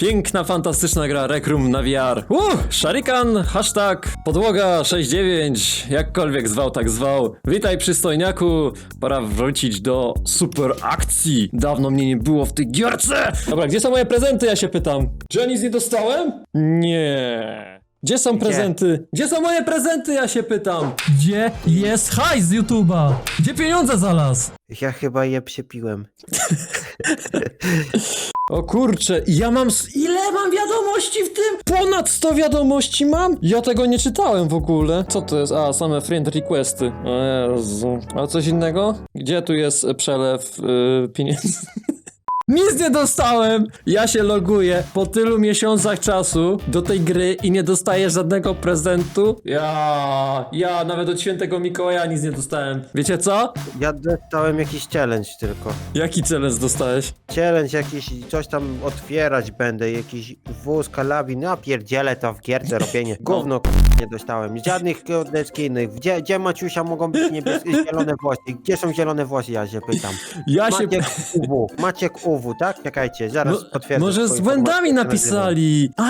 Piękna, fantastyczna gra Rec Room na VR. Uh, Sharikan, hashtag podłoga 69, jakkolwiek zwał, tak zwał. Witaj przystojniaku, pora wrócić do super akcji. Dawno mnie nie było w tej gierce. Dobra, gdzie są moje prezenty, ja się pytam. Czy ja nic nie dostałem? Nie. Gdzie są prezenty? Gdzie są moje prezenty, ja się pytam. Gdzie jest hajs z YouTube'a? Gdzie pieniądze znalazł? Ja chyba je przepiłem. O kurczę, ja mam. Ile mam wiadomości w tym? Ponad 100 wiadomości mam? Ja tego nie czytałem w ogóle. Co to jest? A, same friend requesty. O Jezu. A coś innego? Gdzie tu jest przelew yy, pieniędzy? Nic nie dostałem! Ja się loguję po tylu miesiącach czasu do tej gry i nie dostaję żadnego prezentu. Ja, ja nawet od świętego Mikołaja nic nie dostałem. Wiecie co? Ja dostałem jakiś challenge tylko. Jaki challenge dostałeś? Challenge jakiś, coś tam otwierać będę, jakiś wóz, kalabin, no pierdzielę to w gierce robienie. Gówno k- nie dostałem, żadnych kurde skinnych. Gdzie, gdzie Maciusia mogą być niebieskie, zielone włosy? Gdzie są zielone włosy, ja się pytam. Ja się... Maciek UW, Maciek UW, tak? Czekajcie, zaraz No, potwierdzę. może z swoją błędami informację, napisali. A.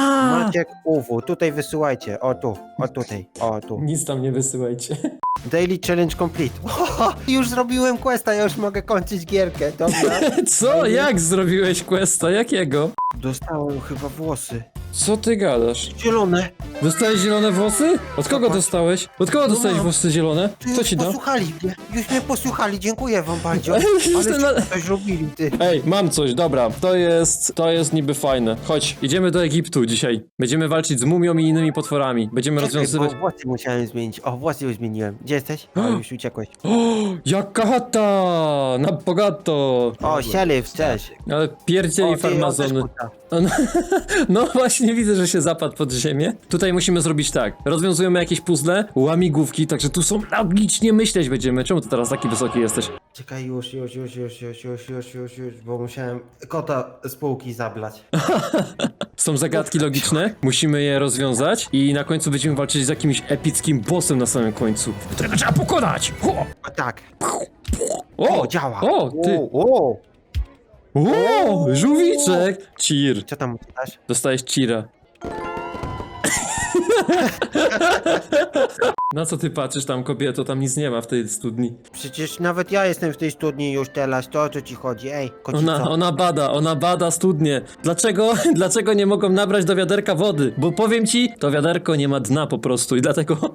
Maciek UW, tutaj wysyłajcie, o tu, o tutaj, o tu. Nic tam nie wysyłajcie. Daily challenge complete. już zrobiłem questa, ja już mogę kończyć gierkę, dobra? Co? Jak zrobiłeś questa? Jakiego? Dostałem chyba włosy. Co ty gadasz? Zielone. Dostałeś zielone włosy? Od kogo Zobacz. dostałeś? Od kogo dostałeś mam. włosy zielone? Ty Kto już ci dał? posłuchali mnie. Już mnie posłuchali, dziękuję wam bardzo. Ale na- ci coś robili, ty. Ej, mam coś, dobra. To jest, to jest niby fajne. Chodź, idziemy do Egiptu dzisiaj. Będziemy walczyć z mumią i innymi potworami. Będziemy Czekaj, rozwiązywać... bo włosy musiałem zmienić. O, włosy już zmieniłem. Gdzie jesteś? O, już uciekłeś. O, jaka chata! Na bogato! O, Shelif, cześć. Ale pierdzieli O, ty, on też farmazony. No, no właśnie widzę, że się zapadł pod ziemię. Tutaj musimy zrobić tak. Rozwiązujemy jakieś puzzle, łamigłówki, także tu są logicznie myśleć będziemy. Czemu ty teraz taki wysoki jesteś? Czekaj, już, już, już, już, już, już, już, już, już, bo musiałem kota z półki zablać. Są zagadki logiczne, musimy je rozwiązać i na końcu będziemy walczyć z jakimś epickim bossem na samym końcu, którego trzeba pokonać! Ho! Tak. O, O, działa. O, ty! O, o. O, żółwiczek! Cheer. Co tam czytasz? Dostałeś cheera. Na co ty patrzysz tam, kobieto? Tam nic nie ma w tej studni. Przecież nawet ja jestem w tej studni już teraz, to o co ci chodzi? Ej, kocico. Ona, ona bada, ona bada studnie. Dlaczego, dlaczego nie mogą nabrać do wiaderka wody? Bo powiem ci, to wiaderko nie ma dna po prostu i dlatego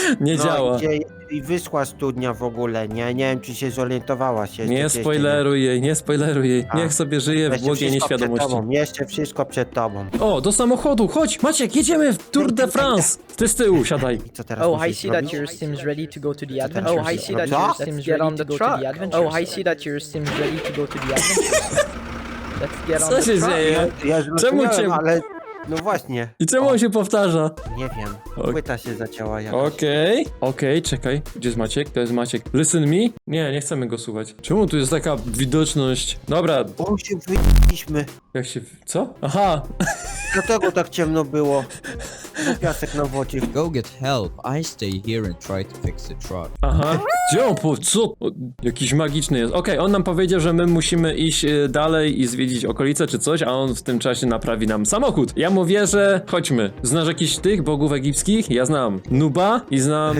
nie no, działa. Gdzie, I wyschła studnia w ogóle, nie? Nie wiem, czy się zorientowałaś jeszcze. Nie spoileruj jej, nie spoileruj jej. A. Niech sobie żyje w błogiej nieświadomości. tobą, Jeszcze wszystko przed tobą. O, do samochodu, chodź, Maciek, jedziemy w Tour de France. Ty z tyłu, siadaj. I co teraz Oh, I see that your sim's ready to go to the adventure. Oh, I see that Co? your sim's ready to the go to the adventure. Oh, I see that your sim's ready to go to the adventure. Let's get on Co the się truck. dzieje? Ja Czemu zrozumiałem, cię... ale... No właśnie, I czemu on się powtarza? nie wiem. Ok. Płyta się zacięła jakoś. Okej, okej, czekaj. Gdzie jest Maciek? To jest Maciek. Listen me? Nie, nie chcemy go słuchać. Czemu tu jest taka widoczność? Dobra, Bo się wyjęliśmy. jak się... Co? Aha! Dlatego tak ciemno było. Piasek na wodzie. Go get help. I stay here and try to fix the truck. Aha. Gdzie on po... Co? O, jakiś magiczny jest. Okej, on nam powiedział, że my musimy iść e, dalej i zwiedzić okolice czy coś, a on w tym czasie naprawi nam samochód. Ja mu wierzę, chodźmy. Znasz jakiś tych bogów egipskich? Ja znam. Nuba i znam...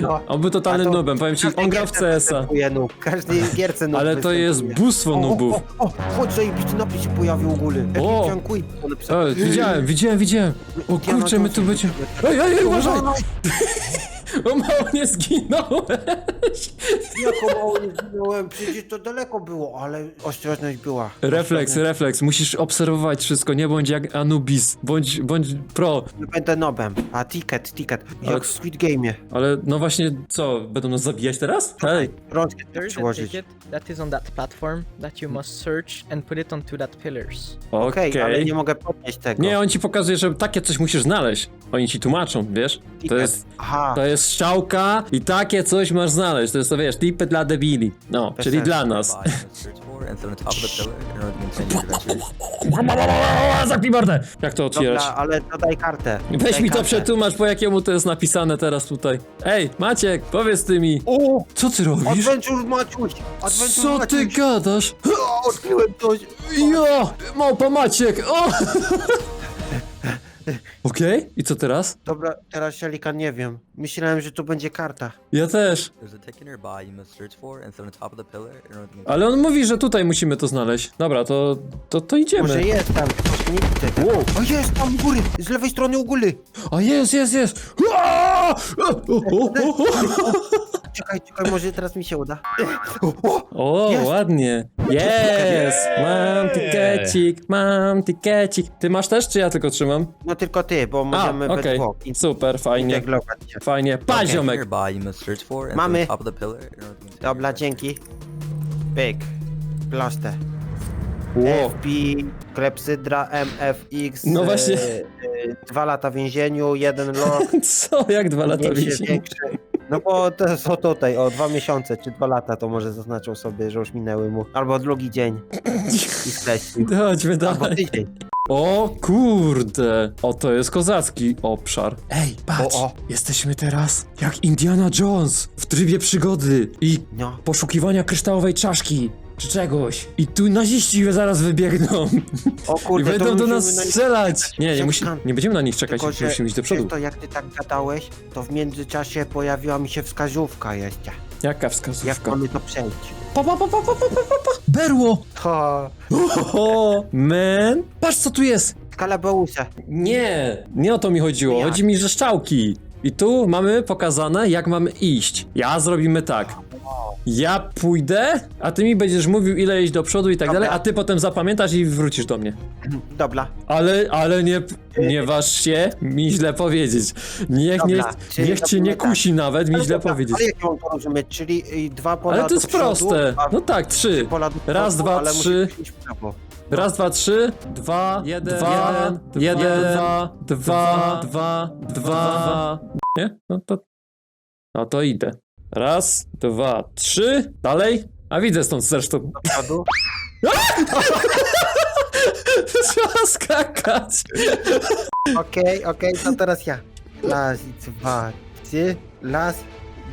No. On był totalnym A to nubem, powiem ci, on grał w CS-a. Występuje nóg. Każdej gierce nóg Ale to jest bóstwo O, nubów. O, o, o, chodź, zajebisty napis się pojawił u góry. O. Dziękuję. O, widziałem, widziałem, widziałem. O kurczę, my tu będziemy... Ej, ej, ej, uważaj! O mało nie zginąłeś! Jako mało nie zginąłem, przecież to daleko było, ale ostrożność była. Refleks, Ostrożność. refleks, musisz obserwować wszystko, nie bądź jak Anubis, bądź, bądź pro. Będę nobem. A ticket, ticket. Ale- Jak w Squid Game'ie. Ale no właśnie, co, będą nas zabijać teraz? Hej, Rączkę There is a przyłożyć. ticket that is on that platform that you must search and put it onto that pillars. Okej, okej. ale nie mogę podnieść tego. Nie, on ci pokazuje, że takie coś musisz znaleźć. Oni ci tłumaczą, wiesz? To Ticket. jest, Aha. to jest strzałka i takie coś masz znaleźć. To jest to, wiesz, tipy dla debili. No, czyli dla nas. Zamknij mordę! Jak to otwierać? Dobra, ale dodaj kartę. Weź mi to kartę. przetłumacz, po jakiemu to jest napisane teraz tutaj. Ej, Maciek, powiedz ty mi. O! Co ty robisz? Adventure Maciuś! Adventure Co ty Maciuś! gadasz? O, Odkryłem coś! Jo! Małpa Maciek! O! Okej, i co teraz? Dobra, teraz Szelikan nie wiem. Myślałem, że to będzie karta. Ja też. There's a tick nearby you must search for and sit on top of the pillar in order to continue. Ale on mówi, że tutaj musimy to znaleźć. Dobra, to, to, to idziemy. Może jest tam, nie widzę. tego. Wow. O, jest tam u góry! Z lewej strony u góry! A jest, jest, jest! Ua! O, o, o, o. Czekaj, czekaj, może teraz mi się uda. O, o, Jest. ładnie. Jest! Mam tikecik, mam tikecik. Ty masz też, czy ja tylko trzymam? no tylko ty, bo możemy we okej. dwóch Super, fajnie. się. Fajnie. Pa, ziomek. nearby you must search for and sit Mamy. on top of the pillar in order to continue. your Dobra, dzięki. Pyk. Proste. Wow. FB, Klepsydra, MFX. No właśnie. E, e, dwa lata w więzieniu, jeden rok. Co? Jak dwa lata się wisi? większy. No bo to jest o tutaj, o dwa miesiące czy dwa lata, to może zaznaczą sobie, że już minęły mu. Albo drugi dzień. I skreślił. Chodźmy Albo dalej. tydzień. O kurde. O, to jest kozacki obszar. Ej, patrz. O, o. Jesteśmy teraz jak Indiana Jones w trybie przygody i No. poszukiwania kryształowej czaszki. Czy czegoś. I tu naziści zaraz wybiegną. O I kurde, będą to do musimy nas na- strzelać. Nie, nie, musi, nie będziemy na nich czekać, Tylko, że musimy iść do przodu. to jak ty tak gadałeś, to w międzyczasie pojawiła mi się wskazówka jeszcze. Jaka Jak wskazówka? mamy to przejść? Pa, pa, pa, pa, pa, pa, pa, pa. Berło! Ha, O, man. Patrz co tu jest. skalabeusze. Nie, nie o to mi chodziło. Jak? Chodzi mi, że szczałki. I tu mamy pokazane, jak mamy iść. Ja zrobimy tak. Ja pójdę, a ty mi będziesz mówił, ile iść do przodu i tak Dobra. dalej, a ty potem zapamiętasz i wrócisz do mnie. Dobra. Ale, ale nie, nie waż się mi źle powiedzieć. Niech, nie, czyli niech cię nie robimy tak. kusi nawet mi Ale źle dobra, powiedzieć. Ale jak mam to rozumieć? Czyli y, dwa pola Ale to do jest przodu, proste. a No tak, trzy. pola do przodu, Raz, dwa, ale trzy. musisz iść w prawo. Raz, dwa, trzy, dwa, Jeden, dwa, jeden, jeden, dwa, dwa, dwa, dwa, dwa. Nie? No to... No to idę. Raz, dwa, trzy. Dalej? A widzę stąd zresztą. Do przodu. Trzeba skakać. Okej, okej, to teraz ja. Raz, dwa, trzy. Raz,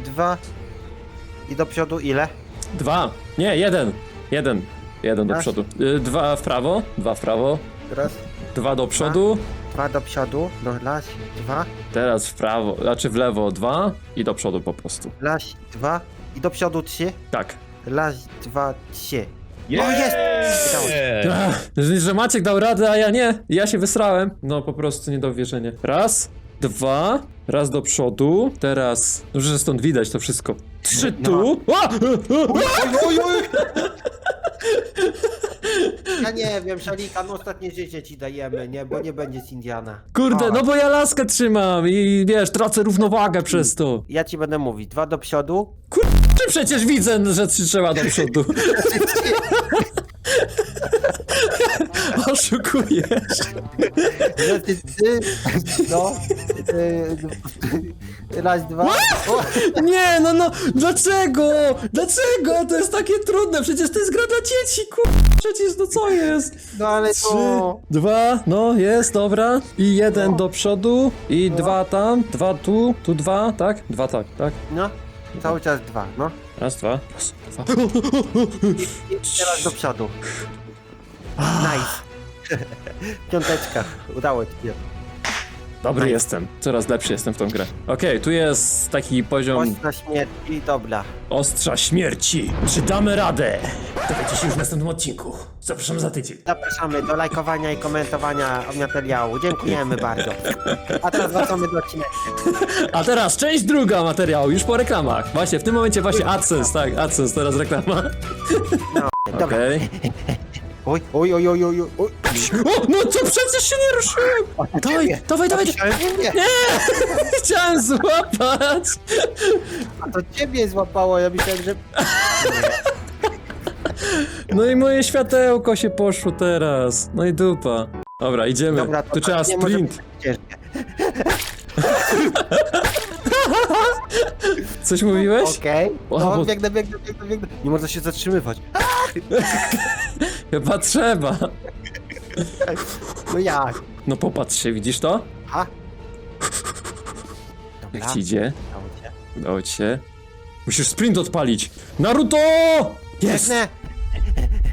dwa. I do przodu ile? Dwa. Nie, jeden. Jeden. Jeden do Raz. przodu. Y, Dwa w prawo, dwa w prawo, Raz, dwa do przodu, dwa do przodu. No, raz, dwa. teraz w prawo, znaczy w lewo dwa i do przodu po prostu. Raz, dwa. I do przodu trzy. Tak. Raz, dwa, trzy. O, jest! Udało się. Ach, że, Maciek dał radę, a ja nie. Ja się wysrałem. No po prostu nie do wierzenia. Raz, dwa, raz do przodu. Teraz. Dobrze, że stąd widać to wszystko. Trzy tu. A! Oj, oj, oj! Ja nie wiem, Szalika, no ostatnie życie ci dajemy, nie? Bo nie będzie z Indiana. Kurde, no bo ja laskę trzymam i wiesz, tracę równowagę przez to. Ja ci będę mówić. Dwa do przodu. Ty przecież widzę, że trzy trzeba do przodu. Oszukujesz. Że ty, ty, no. y, Raz, dwa. O, Nie, no no, dlaczego? Dlaczego? To jest takie trudne, przecież to jest gra dla dzieci, kur... Przecież, no co jest? No ale Trzy, to... dwa, no jest, dobra. I jeden do przodu, i dwa tam, dwa tu, tu dwa, tak? Dwa tak, tak? No. Cały czas dwa, no. Raz, dwa, raz, dwa. I teraz do przodu. Nice. Piąteczka. Udało ci się. Dobry jestem, coraz lepszy jestem w tą grę. Okej, tu jest taki poziom Ostra śmierci, dobra. ostrza śmierci. Czy damy radę? Dowiecie się już w następnym odcinku. Zapraszam za tydzień. Zapraszamy do lajkowania i komentowania materiału. Dziękujemy bardzo. A teraz wracamy do odcinka. A teraz część druga materiału, już po reklamach. Właśnie, w tym momencie właśnie AdSense, tak, AdSense, teraz reklama. Dobra. Okej. Oj, oj, oj, oj, oj, oj. O, no co, przecież się nie ruszyłem! Dawaj, dawaj, dawaj, nie. chciałem złapać! A to ciebie złapało, ja myślałem, że... No i moje światełko się poszło teraz. No i dupa. Dobra, idziemy. Dobra, to tu trzeba tak nie może sprint. być ciężkie. Coś mówiłeś? Okej. O, No, bo- biegnę, biegnę, biegnę, biegnę. Nie można się zatrzymywać. Chyba trzeba. No jak? No popatrz się, widzisz to? A? Jak Dobra, ci idzie? udało cię. Udało ci się. Musisz sprint odpalić. Naruto! Jest!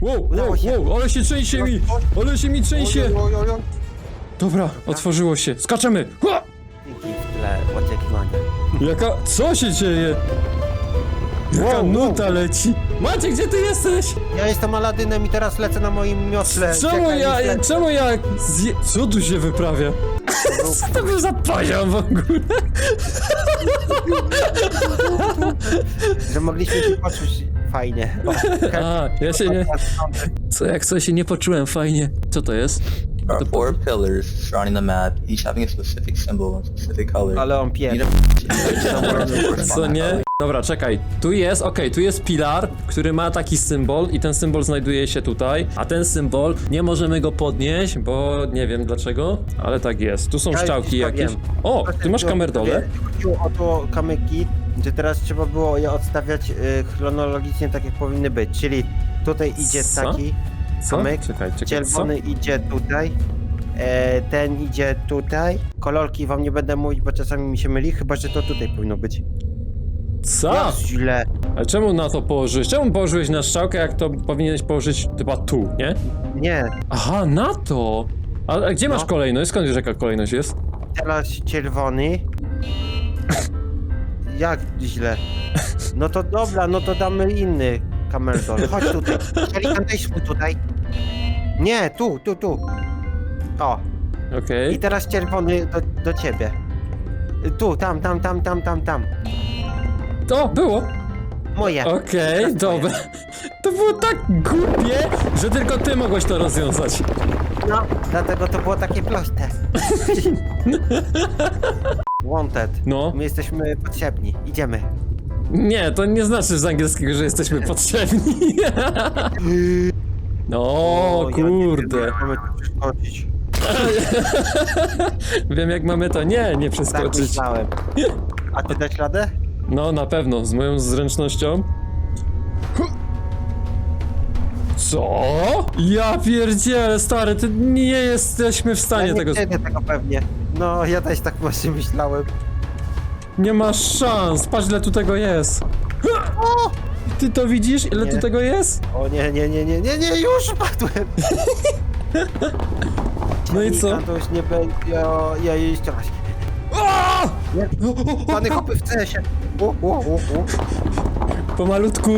Wow, Udało wow, się. wow, ale się trzęsie mi! Ale się mi trzęsie! Oj, oj, oj, oj. Dobra, otworzyło się. Skaczemy! Ha! Dzięki w tle oczekiwania. Jaka... Co się dzieje? Jaka Wow, wow. nuta leci. Macie, gdzie ty jesteś? Ja jestem Aladynem i teraz lecę na moim miotle. Czemu Czekaj, ja... lecę. Czemu ja... Zje... Co tu się wyprawia? Co to był za poziom w ogóle? Że mogliśmy się poczuć fajnie. A, ja się nie... Co, jak coś się nie poczułem fajnie. Co to jest? There are four pillars surrounding the map, each having a specific symbol and specific color. Ale on. You need Co nie? Dobra, czekaj. Tu jest, okej, tu jest pilar, który ma taki symbol i ten symbol znajduje się tutaj, a ten symbol nie możemy go podnieść, bo nie wiem dlaczego, ale tak jest. Tu są Ja szczałki jakieś. powiem. O, ty masz kamerdole? Chodziło o to kamyki, że teraz trzeba było je odstawiać y, chronologicznie tak jak powinny być, czyli tutaj idzie Co? taki Co? kamyk, Czekaj, czekaj, co? czerwony idzie tutaj, e, ten idzie tutaj, kolorki wam nie będę mówić, bo czasami mi się myli, chyba że to tutaj powinno być. Co? Ja źle. Ale czemu na to położyłeś? Czemu położyłeś na strzałkę, jak to powinieneś położyć chyba tu, nie? Nie, Aha, na to! A, a gdzie masz No. kolejność? Skąd wiesz jaka kolejność jest? teraz czerwony. Jak źle? No to dobra, no to damy inny kamerdol. Chodź tutaj. Szarikan, weźmy tutaj. Nie, tu, tu, tu. O, Okej. i teraz czerwony do, do ciebie. Tu, tam, tam, tam, tam, tam, tam. To było! Moje. Okej, dobra. To było tak głupie, że tylko ty mogłeś to rozwiązać. No, dlatego to było takie proste. Wanted. No. My jesteśmy potrzebni. Idziemy. Nie, to nie znaczy z angielskiego, że jesteśmy potrzebni. No, ja nie kurde. wiem, jak Mamy tu. Wiem jak mamy to nie, nie Tak przeskoczyć. myślałem. A ty dać radę? No, na pewno, z moją zręcznością. Co? Ja pierdzielę, stary, ty nie jesteśmy w stanie ja nie tego... przejdę tego pewnie. No, ja też tak właśnie myślałem. Nie masz szans, patrz ile tu tego jest. Ty to widzisz, ile Nie. tu tego jest? O nie, nie, nie, nie, nie, nie, już padłem! No i co? To już nie będzie, ja, ja jeszcze raz. Pany hopy w CS-ie. Pomalutku,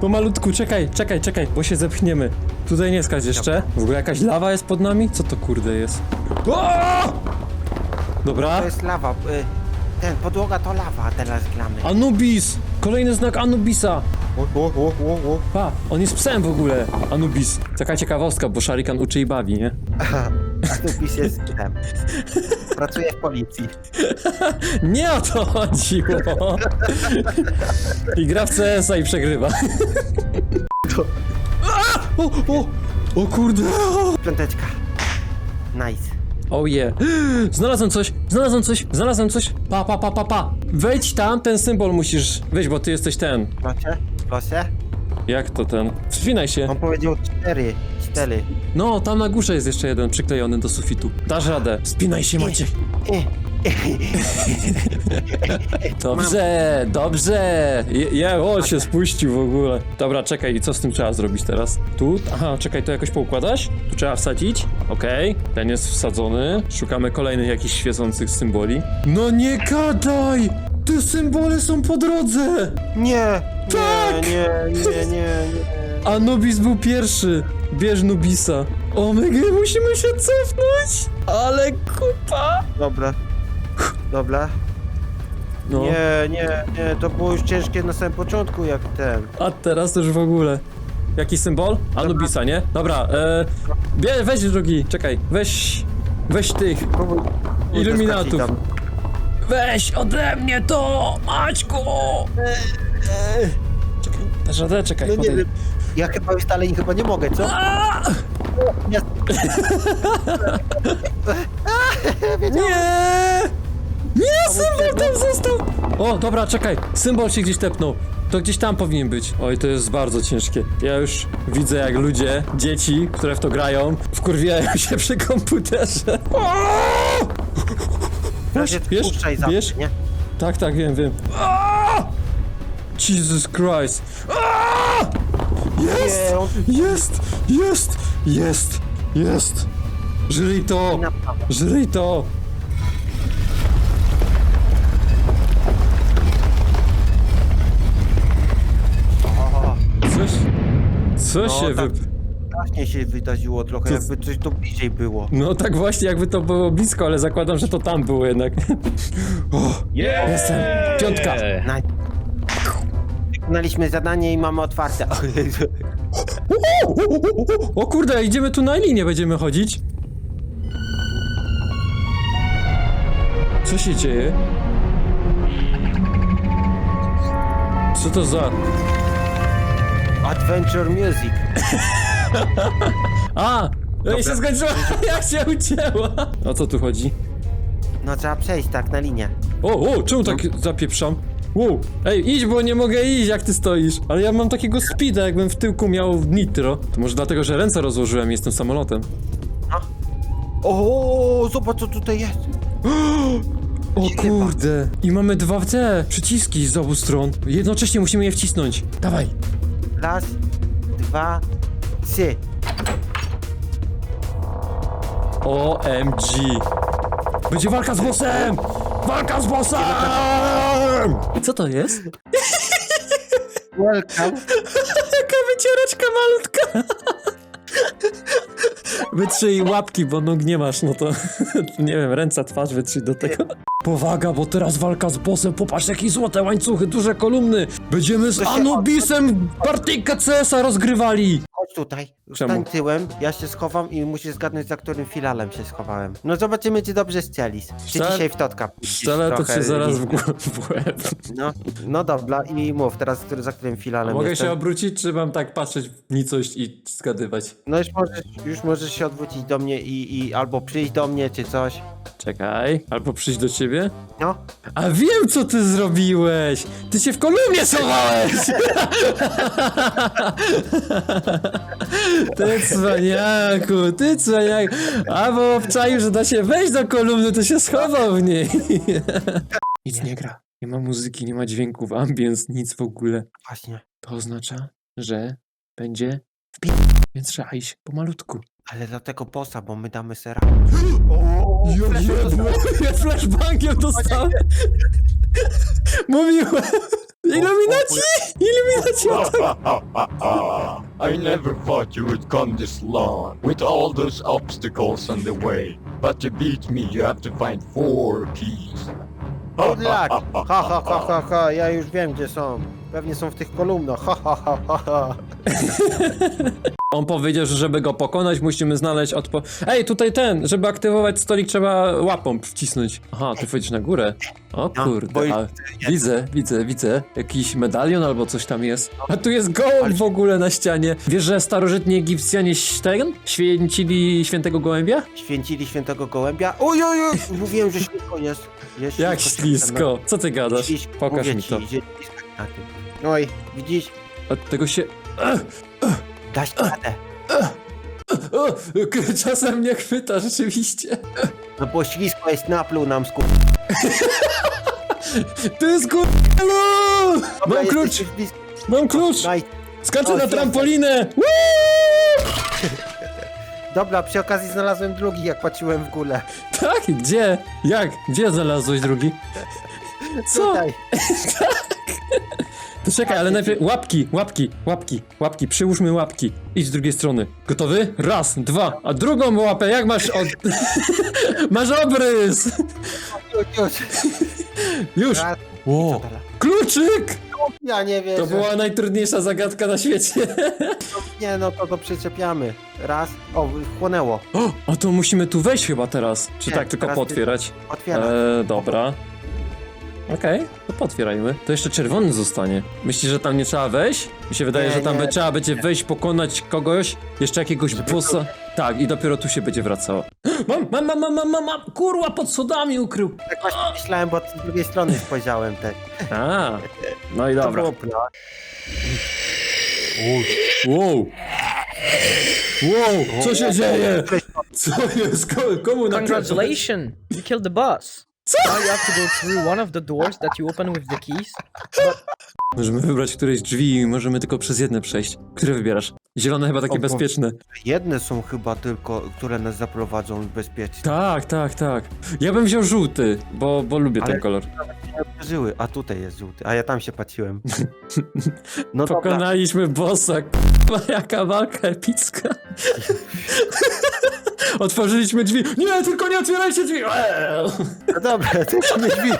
pomalutku, czekaj, czekaj, czekaj, bo się zepchniemy. Tutaj nie skacz jeszcze. W ogóle jakaś lawa jest pod nami? Co to kurde jest? O! Dobra. To jest lawa. y, Ten, podłoga to lawa, a teraz gramy. Anubis! Kolejny znak Anubisa! O, o, o, o, o. Pa, on jest psem w ogóle, Anubis. Taka ciekawostka, bo Sharikan uczy i bawi, nie? A tu pis jest psem. Pracuję w policji. Nie o to chodziło! I gra w CS-a i przegrywa. A! O, o, o kurde! Piąteczka. Nice. Oh yeah. Znalazłem coś, znalazłem coś, znalazłem coś. Pa, pa, pa, pa, pa. Wejdź tam, ten symbol musisz. Wejdź, bo ty jesteś ten. Proszę, proszę. Jak to ten? Wspinaj się. On powiedział cztery. Cztery. No, tam na górze jest jeszcze jeden przyklejony do sufitu. Dasz radę. Spinaj się, Maciek. Dobrze, dobrze. Je, je, o, się spuścił w ogóle. Dobra, czekaj, i co z tym trzeba zrobić teraz? Tu? Aha, czekaj, to jakoś poukładać? Tu trzeba wsadzić? Okej, ten jest wsadzony. Szukamy kolejnych jakichś świecących symboli. No nie gadaj! Te symbole są po drodze! Nie, Tak! nie, nie, nie, nie, nie. Anubis był pierwszy. Bierz Nubisa. O my musimy się cofnąć! Ale kupa! Dobra. Dobra. No, Nie, nie, nie, to było już ciężkie na samym początku, jak ten. a teraz to już w ogóle. Jaki symbol? Anubisa, nie? Dobra, e, bie, weź drugi, czekaj, weź, weź tych, Próbuj. próbuj Iluminatów. doskoczyć weź ode mnie to, Maćku! Czekaj, dasz radę? Czekaj, tam. No nie podej- wiem. Ja chyba już dalej chyba nie mogę, co? A! Nie. Nie! Nie, symbol tam został! O, dobra, czekaj, symbol się gdzieś tepnął. To gdzieś tam powinien być. Oj, to jest bardzo ciężkie. Ja już widzę, jak ludzie, dzieci, które w to grają, wkurwiają się przy komputerze. Wiesz, wiesz, puszczaj zawsze, wiesz? nie? Tak, tak, wiem, wiem. Jesus Christ. Jest! Nie, on Jest! Jest! Jest! Jest! Żyj to! Żyj to! O, Coś... Co No, się tak. wy... Strasznie się wydarzyło trochę, To- jakby coś tu bliżej było. No tak właśnie, jakby to było blisko, ale zakładam, że to tam było jednak. O, jestem! Piątka! Wykonaliśmy zadanie i mamy otwarte. O, o, o, o, o kurde, idziemy tu na linię, będziemy chodzić. Co się dzieje? Co to za... Adventure Music. A! No i się skończyło, jak się ucięła! O co tu chodzi? No trzeba przejść tak na linię. O, o, czemu tak zapieprzam? Wow, ej, idź, bo nie mogę iść, jak ty stoisz. Ale ja mam takiego speeda, jakbym w tyłku miał nitro. To może dlatego, że ręce rozłożyłem i jestem samolotem. O, zobacz co tutaj jest. O kurde. I mamy dwa te przyciski z obu stron. Jednocześnie musimy je wcisnąć. Dawaj. Raz, dwa, trzy. OMG. Będzie walka z bossem! Walka z bossem! Co to jest? Welcome. Taka wycieraczka malutka. Wytrzyj łapki, bo nóg nie masz, no to nie wiem, ręce, twarz wytrzyj do tego. Powaga, bo teraz walka z bossem, popatrz jakie złote łańcuchy, duże kolumny. Będziemy z Anubisem partyjkę CS-a rozgrywali. Chodź tutaj. Czemu? Stań tyłem, ja się schowam i musisz zgadnąć za którym filalem się schowałem. No zobaczymy czy dobrze strzelisz. Czy dzisiaj w totka. Szczelę to Trochę cię zaraz w, w łeb. No, no dobra i mów teraz który, za którym filalem Mogę jestem. się obrócić, czy mam tak patrzeć w nicość i zgadywać? No już możesz, już możesz się odwrócić do mnie i, i albo przyjść do mnie czy coś. Czekaj, albo przyjść do ciebie. No. A wiem, co ty zrobiłeś! Ty się w kolumnie schowałeś! ty cwaniaku, ty cwaniaku! A bo obczaił, że da się wejść do kolumny, to się schował w niej. nic nie gra. Nie ma muzyki, nie ma dźwięków, ambience, nic w ogóle. Właśnie. To oznacza, że będzie w Więc trzeba iść pomalutku. Ale dlatego bossa, bo my damy sera. Ja jebło, ja flashbangiem dostałem. Mówiłem. Iluminaci! Iluminaci atak! I never thought you would come this long, with all those obstacles on the way. But to beat me, you have to find four keys. Good luck! Ha ha ha ha ha, ja już wiem gdzie są. Pewnie są w tych kolumnach. Ha ha ha ha ha. On powiedział, że żeby go pokonać, musimy znaleźć odpo... Ej, tutaj ten, żeby aktywować stolik trzeba łapą wcisnąć. Aha, ty wchodzisz na górę. O No, bo kurde, a, widzę, widzę, widzę. Jakiś medalion albo coś tam jest. A tu jest gołąb w ogóle na ścianie. Wiesz, że starożytni Egipcjanie ten święcili świętego gołębia? Święcili świętego gołębia. Oj, oj, oj! Mówiłem, że ślisko jest. jest Jak ślisko, ślisko. Co ty gadasz? Ślisko, Pokaż mówię mi ci, to. że ślisko na tym. Oj, widzisz? Od tego się... Daś radę. O, czasem mnie chwyta, rzeczywiście. No bo ślisko jest napluł nam sku... To jest kur... Mam klucz! jesteś już blisko. Mam klucz! Daj. Skaczę na trampolinę! Dobra, przy okazji znalazłem drugi, jak patrzyłem w górę. Tak? Gdzie? Jak? Gdzie znalazłeś drugi? Co? Tutaj. To czekaj, ale najpierw łapki, łapki, łapki, łapki, przyłóżmy łapki. Idź z drugiej strony. Gotowy? Raz, dwa, a drugą łapę, jak masz od... masz obrys! Już, już. Już! Raz. Wow. Kluczyk! Ja nie wiem. To była najtrudniejsza zagadka na świecie. Nie, no to to przyczepiamy. Raz. O, chłonęło. O, a to musimy tu wejść chyba teraz. Czy Nie, tak, tylko teraz ty- potwierać? Otwieram. Eee, dobra. Okej, to potwierajmy. To jeszcze czerwony zostanie. Myślisz, że tam nie trzeba wejść? Mi się wydaje, Nie, że tam nie. trzeba będzie wejść, pokonać kogoś, jeszcze jakiegoś bossa. Tak, i dopiero tu się będzie wracało. Mam, mam, mam, mam, mam, mam, mam, kurwa, pod sodami ukrył. Tak właśnie myślałem, bo z drugiej strony spojrzałem też. A, No i To dobra. było. Wow. Wow, co się dzieje? Co jest? Ko- Komu na Congratulations! You killed the boss. Now you have to go through one of the doors that you open with the keys. Możemy wybrać któreś drzwi i możemy tylko przez jedne przejść. Które wybierasz? Zielone chyba takie O, bezpieczne. Jedne są chyba tylko, które nas zaprowadzą bezpiecznie. Tak, tak, tak. Ja bym wziął żółty, bo, bo lubię Ale- ten kolor. Nie Żyły, a tutaj jest żółty, a ja tam się patrzyłem. No dobra, Pokonaliśmy bossa. k***a, Jaka walka epicka. Otworzyliśmy drzwi. Nie, tylko nie otwierajcie drzwi. Eee. no dobra, tylko nie drzwi.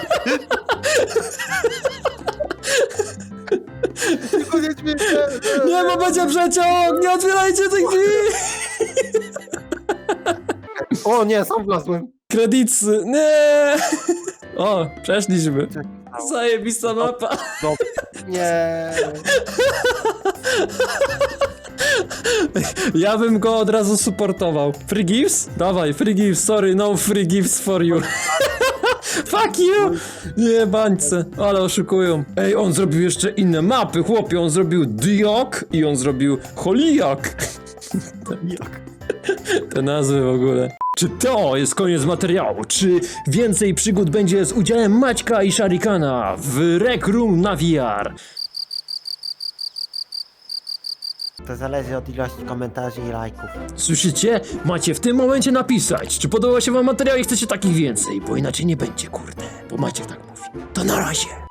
Tylko nie drzwi. Nie, bo będzie przeciąg. Nie otwierajcie tych drzwi. O nie, sam wlazłem. Kredycy. Nie. O, przeszliśmy. Zajebista mapa. Nie. Ja bym go od razu supportował. Free gifts? Dawaj, free gifts, sorry, no free gifts for you. Fuck you! Nie, bańce, ale oszukują. Ej, on zrobił jeszcze inne mapy, chłopie, on zrobił Diok i on zrobił Holiak. Te nazwy w ogóle. Czy to jest koniec materiału? Czy więcej przygód będzie z udziałem Maćka i Sharikana w Rec Room na VR? To zależy od ilości komentarzy i lajków. Słyszycie? Macie w tym momencie napisać, czy podoba się wam materiał i chcecie takich więcej, bo inaczej nie będzie, kurde. Bo Maciek tak mówi. To na razie.